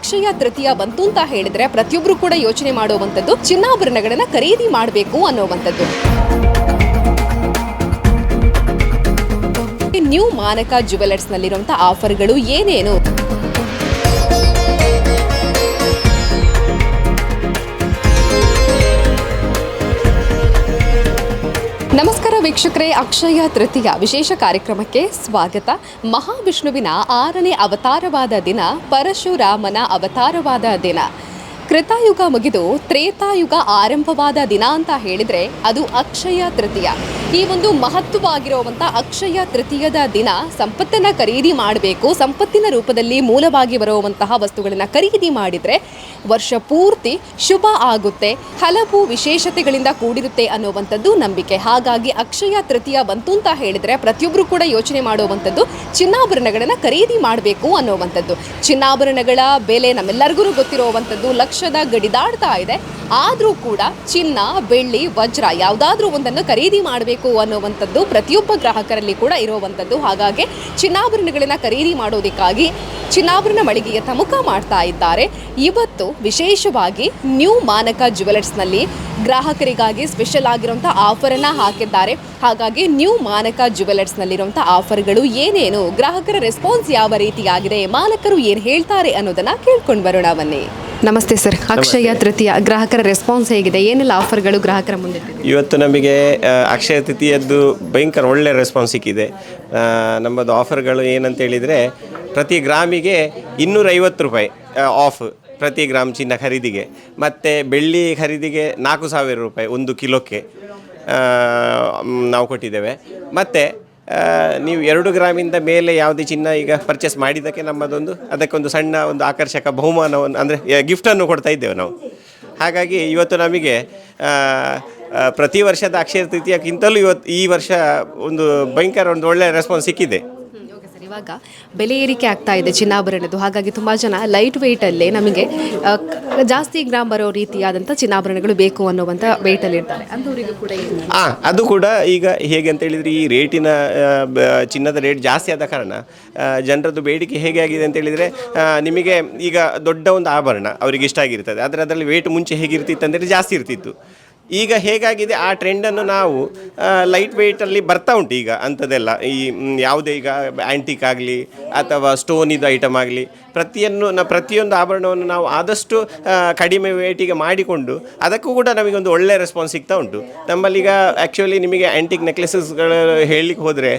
ಅಕ್ಷಯ ತೃತೀಯ ಬಂತು ಅಂತ ಹೇಳಿದ್ರೆ ಪ್ರತಿಯೊಬ್ರು ಕೂಡ ಯೋಚನೆ ಮಾಡುವಂಥದ್ದು ಚಿನ್ನಾಭರಣಗಳನ್ನ ಖರೀದಿ ಮಾಡಬೇಕು ಅನ್ನುವಂಥದ್ದು. ನ್ಯೂ ಮಾನಕ ಜುವೆಲರ್ಸ್ ನಲ್ಲಿರುವಂತಹ ಆಫರ್ಗಳು ಏನೇನು? ವೀಕ್ಷಕರೇ ಅಕ್ಷಯ ತೃತೀಯ ವಿಶೇಷ ಕಾರ್ಯಕ್ರಮಕ್ಕೆ ಸ್ವಾಗತ. ಮಹಾವಿಷ್ಣುವಿನ ಆರನೇ ಅವತಾರವಾದ ದಿನ ಪರಶುರಾಮನ ಅವತಾರವಾದ ದಿನ. ಕೃತಾಯುಗ ಮುಗಿದು ತ್ರೇತಾಯುಗ ಆರಂಭವಾದ ದಿನ ಅಂತ ಹೇಳಿದ್ರೆ ಅದು ಅಕ್ಷಯ ತೃತೀಯ. ಈ ಒಂದು ಮಹತ್ವವಾಗಿರುವಂಥ ಅಕ್ಷಯ ತೃತೀಯದ ದಿನ ಸಂಪತ್ತನ್ನ ಖರೀದಿ ಮಾಡಬೇಕು, ಸಂಪತ್ತಿನ ರೂಪದಲ್ಲಿ ಮೂಲವಾಗಿ ಬರುವಂತಹ ವಸ್ತುಗಳನ್ನ ಖರೀದಿ ಮಾಡಿದ್ರೆ ವರ್ಷ ಪೂರ್ತಿ ಶುಭ ಆಗುತ್ತೆ, ಹಲವು ವಿಶೇಷತೆಗಳಿಂದ ಕೂಡಿರುತ್ತೆ ಅನ್ನುವಂಥದ್ದು ನಂಬಿಕೆ. ಹಾಗಾಗಿ ಅಕ್ಷಯ ತೃತೀಯ ಬಂತು ಅಂತ ಹೇಳಿದ್ರೆ ಪ್ರತಿಯೊಬ್ಬರು ಕೂಡ ಯೋಚನೆ ಮಾಡುವಂಥದ್ದು ಚಿನ್ನಾಭರಣಗಳನ್ನು ಖರೀದಿ ಮಾಡಬೇಕು ಅನ್ನುವಂಥದ್ದು. ಚಿನ್ನಾಭರಣಗಳ ಬೆಲೆ ನಮ್ಮೆಲ್ಲರಿಗೂ ಗೊತ್ತಿರುವಂಥದ್ದು ಲಕ್ಷದ ಗಡಿದಾಡ್ತಾ ಇದೆ. ಆದರೂ ಕೂಡ ಚಿನ್ನ, ಬೆಳ್ಳಿ, ವಜ್ರ ಯಾವುದಾದ್ರೂ ಒಂದನ್ನು ಖರೀದಿ ಮಾಡಬೇಕು ಅನ್ನುವಂಥದ್ದು ಪ್ರತಿಯೊಬ್ಬ ಗ್ರಾಹಕರಲ್ಲಿ ಕೂಡ ಇರುವಂಥದ್ದು. ಹಾಗಾಗಿ ಚಿನ್ನಾಭರಣಗಳನ್ನು ಖರೀದಿ ಮಾಡೋದಕ್ಕಾಗಿ ಚಿನ್ನಾಭರಣ ಮಳಿಗೆಯ ತಮುಖ ಮಾಡ್ತಾ ಇದ್ದಾರೆ. ಇವತ್ತು ವಿಶೇಷವಾಗಿ ನ್ಯೂ ಮಾನಕ ಜ್ಯುವೆಲರ್ಸ್ನಲ್ಲಿ ಗ್ರಾಹಕರಿಗಾಗಿ ಸ್ಪೆಷಲ್ ಆಗಿರುವಂಥ ಆಫರನ್ನು ಹಾಕಿದ್ದಾರೆ. ಹಾಗಾಗಿ ನ್ಯೂ ಮಾನಕ ಜ್ಯುವೆಲರ್ಸ್ನಲ್ಲಿರುವಂಥ ಆಫರ್ಗಳು ಏನೇನು, ಗ್ರಾಹಕರ ರೆಸ್ಪಾನ್ಸ್ ಯಾವ ರೀತಿಯಾಗಿದೆ, ಮಾಲಕರು ಏನು ಹೇಳ್ತಾರೆ ಅನ್ನೋದನ್ನು ಕೇಳ್ಕೊಂಡು ಬರೋಣ ಬನ್ನಿ. ನಮಸ್ತೆ ಸರ್. ಅಕ್ಷಯ ತೃತೀಯ ಗ್ರಾಹಕರ ರೆಸ್ಪಾನ್ಸ್ ಹೇಗಿದೆ? ಏನೆಲ್ಲ ಆಫರ್ಗಳು ಗ್ರಾಹಕರ ಮುಂದೆ ಇವತ್ತು ನಮಗೆ ಆ, ಅಕ್ಷಯ ತೃತೀಯದ್ದು ಭಯಂಕರ ಒಳ್ಳೆ ರೆಸ್ಪಾನ್ಸ್ ಸಿಕ್ಕಿದೆ. ಆ, ನಮ್ಮದು ಆಫರ್ಗಳು ಏನಂತ ಹೇಳಿದರೆ ಪ್ರತಿ ಗ್ರಾಮಿಗೆ ಇನ್ನೂರೈವತ್ತು ರೂಪಾಯಿ ಆಫ್ ಪ್ರತಿ ಗ್ರಾಮ್ ಚಿನ್ನ ಖರೀದಿಗೆ. ಮತ್ತು ಬೆಳ್ಳಿ ಖರೀದಿಗೆ ನಾಲ್ಕು ಸಾವಿರ ರೂಪಾಯಿ ಒಂದು ಕಿಲೋಕ್ಕೆ ಆ, ಮ್, ನಾವು ಕೊಟ್ಟಿದ್ದೇವೆ. ಮತ್ತು ನೀವು ಎರಡು ಗ್ರಾಮಿಂದ ಮೇಲೆ ಯಾವುದೇ ಚಿನ್ನ ಈಗ ಪರ್ಚೇಸ್ ಮಾಡಿದ್ದಕ್ಕೆ ನಮ್ಮದೊಂದು, ಅದಕ್ಕೊಂದು ಸಣ್ಣ ಒಂದು ಆಕರ್ಷಕ ಬಹುಮಾನವನ್ನು ಅಂದರೆ ಗಿಫ್ಟನ್ನು ಕೊಡ್ತಾ ಇದ್ದೇವೆ ನಾವು. ಹಾಗಾಗಿ ಇವತ್ತು ನಮಗೆ ಪ್ರತಿ ವರ್ಷದ ಅಕ್ಷಯ ತೃತೀಯಕ್ಕಿಂತಲೂ ಇವತ್ತು ಈ ವರ್ಷ ಒಂದು ಭಯಂಕರ ಒಂದು ಒಳ್ಳೆಯ ರೆಸ್ಪಾನ್ಸ್ ಸಿಕ್ಕಿದೆ. ಇವಾಗ ಬೆಲೆ ಏರಿಕೆ ಆಗ್ತಾ ಇದೆ, ಚಿನ್ನಾಭರಣದ್ದು. ಹಾಗಾಗಿ ತುಂಬ ಜನ ಲೈಟ್ ವೆಯ್ಟಲ್ಲೇ ನಮಗೆ ಜಾಸ್ತಿ ಗ್ರಾಮ್ ಬರೋ ರೀತಿಯಾದಂಥ ಚಿನ್ನಾಭರಣಗಳು ಬೇಕು ಅನ್ನುವಂಥ ವೆಯ್ಟಲ್ಲಿ ಇರ್ತಾರೆ. ಅಂಥವರಿಗೂ ಕೂಡ ಏನು? ಆ, ಅದು ಕೂಡ ಈಗ ಹೇಗೆ ಅಂತ ಹೇಳಿದ್ರೆ ಈ ರೇಟಿನ ಚಿನ್ನದ ರೇಟ್ ಜಾಸ್ತಿ ಆದ ಕಾರಣ ಜನರದ್ದು ಬೇಡಿಕೆ ಹೇಗೆ ಆಗಿದೆ ಅಂತ ಹೇಳಿದ್ರೆ ನಿಮಗೆ ಈಗ ದೊಡ್ಡ ಒಂದು ಆಭರಣ ಅವರಿಗೆ ಇಷ್ಟ ಆಗಿರ್ತದೆ. ಆದರೆ ಅದರಲ್ಲಿ ವೇಟ್ ಮುಂಚೆ ಹೇಗಿರ್ತಿತ್ತು ಅಂದರೆ ಜಾಸ್ತಿ ಇರ್ತಿತ್ತು. ಈಗ ಹೇಗಾಗಿದೆ? ಆ ಟ್ರೆಂಡನ್ನು ನಾವು ಲೈಟ್ ವೆಯ್ಟಲ್ಲಿ ಬರ್ತಾ ಉಂಟು ಈಗ ಅಂಥದ್ದೆಲ್ಲ. ಈ ಯಾವುದೇ ಈಗ ಆ್ಯಂಟಿಕ್ ಆಗಲಿ ಅಥವಾ ಸ್ಟೋನಿದು ಐಟಮ್ ಆಗಲಿ, ಪ್ರತಿಯನ್ನು, ನ, ಪ್ರತಿಯೊಂದು ಆಭರಣವನ್ನು ನಾವು ಆದಷ್ಟು ಕಡಿಮೆ ವೇಟಿಗೆ ಮಾಡಿಕೊಂಡು ಅದಕ್ಕೂ ಕೂಡ ನಮಗೊಂದು ಒಳ್ಳೆಯ ರೆಸ್ಪಾನ್ಸ್ ಸಿಗ್ತಾ ಉಂಟು. ನಮ್ಮಲ್ಲೀಗ ಆ್ಯಕ್ಚುಲಿ ನಿಮಗೆ ಆ್ಯಂಟಿಕ್ ನೆಕ್ಲೆಸಸ್ಗಳು ಹೇಳಲಿಕ್ಕೆ ಹೋದರೆ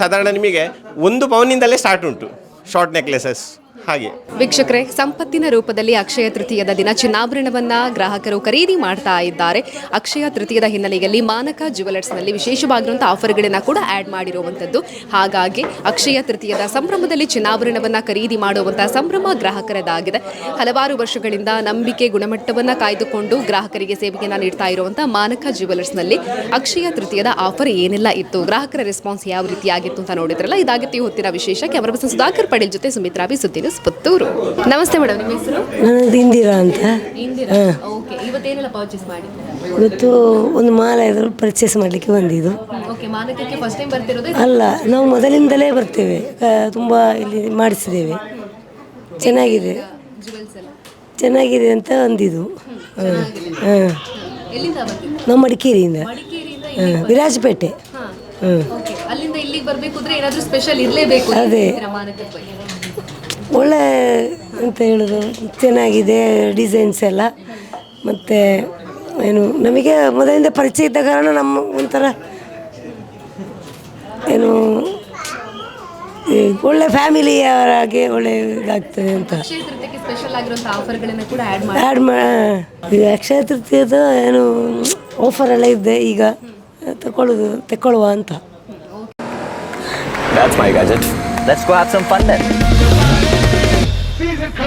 ಸಾಧಾರಣ ನಿಮಗೆ ಒಂದು ಪೌನಿಂದಲೇ ಸ್ಟಾರ್ಟ್ ಉಂಟು ಶಾರ್ಟ್ ನೆಕ್ಲೆಸಸ್ ಹಾಗೆ. ವೀಕ್ಷಕರೇ, ಸಂಪತ್ತಿನ ರೂಪದಲ್ಲಿ ಅಕ್ಷಯ ತೃತೀಯದ ದಿನ ಚಿನ್ನಾಭರಣವನ್ನ ಗ್ರಾಹಕರು ಖರೀದಿ ಮಾಡ್ತಾ ಇದ್ದಾರೆ. ಅಕ್ಷಯ ತೃತೀಯದ ಹಿನ್ನೆಲೆಯಲ್ಲಿ ಮಾನಕ ಜ್ಯುವೆಲರ್ಸ್ನಲ್ಲಿ ವಿಶೇಷವಾಗಿರುವಂತಹ ಆಫರ್ ಗಳನ್ನ ಕೂಡ ಆ್ಯಡ್ ಮಾಡಿರುವಂಥದ್ದು. ಹಾಗಾಗಿ ಅಕ್ಷಯ ತೃತೀಯದ ಸಂಭ್ರಮದಲ್ಲಿ ಚಿನ್ನಾಭರಣವನ್ನ ಖರೀದಿ ಮಾಡುವಂಥ ಸಂಭ್ರಮ ಗ್ರಾಹಕರದಾಗಿದೆ. ಹಲವಾರು ವರ್ಷಗಳಿಂದ ನಂಬಿಕೆ ಗುಣಮಟ್ಟವನ್ನ ಕಾಯ್ದುಕೊಂಡು ಗ್ರಾಹಕರಿಗೆ ಸೇವೆಯನ್ನು ನೀಡ್ತಾ ಇರುವಂಥ ಮಾನಕ ಜುವೆಲರ್ಸ್ನಲ್ಲಿ ಅಕ್ಷಯ ತೃತೀಯದ ಆಫರ್ ಏನೆಲ್ಲ ಇತ್ತು. ಗ್ರಾಹಕರ ರೆಸ್ಪಾನ್ಸ್ ಯಾವ ರೀತಿಯಾಗಿತ್ತು ಅಂತ ನೋಡಿದ್ರಲ್ಲ, ಇದಾಗಿತ್ತು ಹೊತ್ತಿನ ವಿಶೇಷ. ಕ್ಯಾಮರಾ ಪರ್ಸನ್ ಸುಧಾಕರ್ ಪಡೇಲ್ ಜೊತೆ ಸುಮಿತ್ರಾ ಬಿ ಸುದ್ದಿ ಪುತ್ತೂರು ನಮಸ್ತೆ ಮೇಡಮ್ ನಿಮ್ಮ ಹೆಸರು? ನನ್ನದು ಇಂದಿರಾ ಅಂತ. ಓಕೆ ಇವತ್ತೇನೆಲ್ಲ ಪರ್ಚೇಸ್ ಇವತ್ತು ಒಂದು ಮಾಲೆ ಪರ್ಚೇಸ್ ಮಾಡಲಿಕ್ಕೆ ಬಂದಿದ್ದು. ಓಕೆ ಮಾನಕಕ್ಕೆ ಫಸ್ಟ್ ಟೈಮ್ ಬರ್ತಿರೋದು ಅಲ್ಲ ನಾವು ಮೊದಲಿಂದಲೇ ಬರ್ತೇವೆ. ತುಂಬ ಇಲ್ಲಿ ಮಾಡಿಸಿದ್ದೇವೆ. ಚೆನ್ನಾಗಿದೆ. ಜುವೆಲ್ಸ್ ಎಲ್ಲ? ಚೆನ್ನಾಗಿದೆ ಅಂತ ಅಂದಿದ್ದು. ಹಾಂ. ಹಾಂ. ಎಲ್ಲಿಂದ ನಾವು ಮಡಿಕೇರಿಯಿಂದ. ಮಡಿಕೇರಿಯಿಂದ ಹಾಂ ವಿರಾಜಪೇಟೆ. ಹಾಂ. ಹ್ಞೂ ಓಕೆ ಅಲ್ಲಿಂದ ಇಲ್ಲಿಗೆ ಬರಬೇಕು ಅಂದ್ರೆ ಏನಾದರೂ ಸ್ಪೆಷಲ್ ಇರಲೇಬೇಕು ಅದೇ. ಒಳ್ಳೆ ಅಂತ ಹೇಳೋದು ಚೆನ್ನಾಗಿದೆ ಡಿಸೈನ್ಸ್ ಎಲ್ಲ. ಮತ್ತು ಏನು ನಮಗೆ ಮೊದಲಿಂದ ಪರಿಚಯ ಇದ್ದ ಕಾರಣ ನಮ್ಮ ಒಂಥರ ಏನು ಒಳ್ಳೆ ಫ್ಯಾಮಿಲಿ ಫ್ಯಾಮಿಲಿಯವರಾಗೆ ಒಳ್ಳೆ ಇದಾಗ್ತದೆ ಅಂತ. ಆ್ಯಡ್ ಮಾ ಈಗ ಅಕ್ಷಯ ತೃತೀಯದ ಏನು ಆಫರ್ ಎಲ್ಲ ಇದೆ. ಈಗ ತಗೊಳ್ಳೋದು ತಗೊಳ್ಳುವ ಅಂತ. That's my gadget. Let's go have some fun then.